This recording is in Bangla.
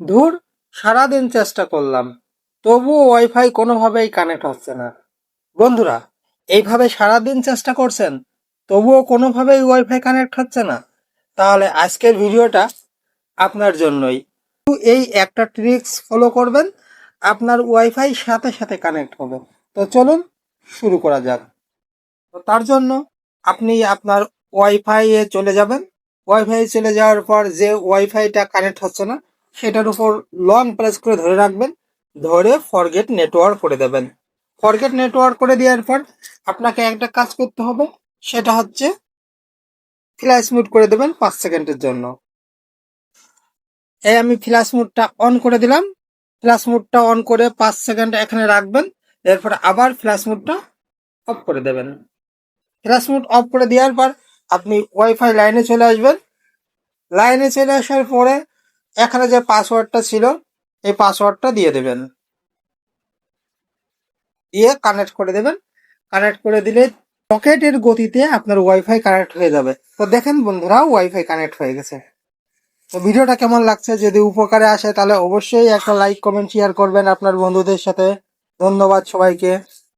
ধুর, সারাদিন চেষ্টা করলাম। তবুও ওয়াইফাই কোনোভাবেই কানেক্ট হচ্ছে না। বন্ধুরা, এইভাবে সারাদিন চেষ্টা করছেন, তবুও কোনোভাবেই ওয়াইফাই কানেক্ট হচ্ছে না? তাহলে আজকের ভিডিওটা আপনার জন্যই। এই একটা ট্রিক্স ফলো করবেন, আপনার ওয়াইফাই সাথে সাথে কানেক্ট হবে। তো চলুন শুরু করা যাক। তো তার জন্য আপনি আপনার ওয়াইফাই এ চলে যাবেন। ওয়াইফাই চলে যাওয়ার পর যে ওয়াইফাইটা কানেক্ট হচ্ছে না সেটার উপর লং প্রেস করে ধরে রাখবেন, ধরে ফরগেট নেটওয়ার্ক করে দেবেন। ফরগেট নেটওয়ার্ক করে দেওয়ার পর আপনাকে একটা কাজ করতে হবে, সেটা হচ্ছে ফ্ল্যাশ মুড করে দেবেন পাঁচ সেকেন্ডের জন্য। এই আমি ফ্ল্যাশ মুডটা অন করে দিলাম। ফ্ল্যাশ মুডটা অন করে পাঁচ সেকেন্ড এখানে রাখবেন, এরপর আবার ফ্ল্যাশ মুডটা অফ করে দেবেন। ফ্ল্যাশ মুড অফ করে দেওয়ার পর আপনি ওয়াইফাই লাইনে চলে আসবেন। লাইনে চলে আসার পরে এখানে যে পাসওয়ার্ডটা ছিল, এই পাসওয়ার্ডটা দিয়ে দেবেন। দিয়ে কানেক্ট করে দেবেন। কানেক্ট করে দিলে পকেটের গতিতে আপনার ওয়াইফাই কানেক্ট হয়ে যাবে। তো দেখেন বন্ধুরা ওয়াইফাই কানেক্ট হয়ে গেছে। তো ভিডিওটা কেমন লাগছে? যদি উপকারে আসে, তাহলে অবশ্যই একটা লাইক কমেন্ট শেয়ার করবেন আপনার বন্ধুদের সাথে। ধন্যবাদ সবাইকে।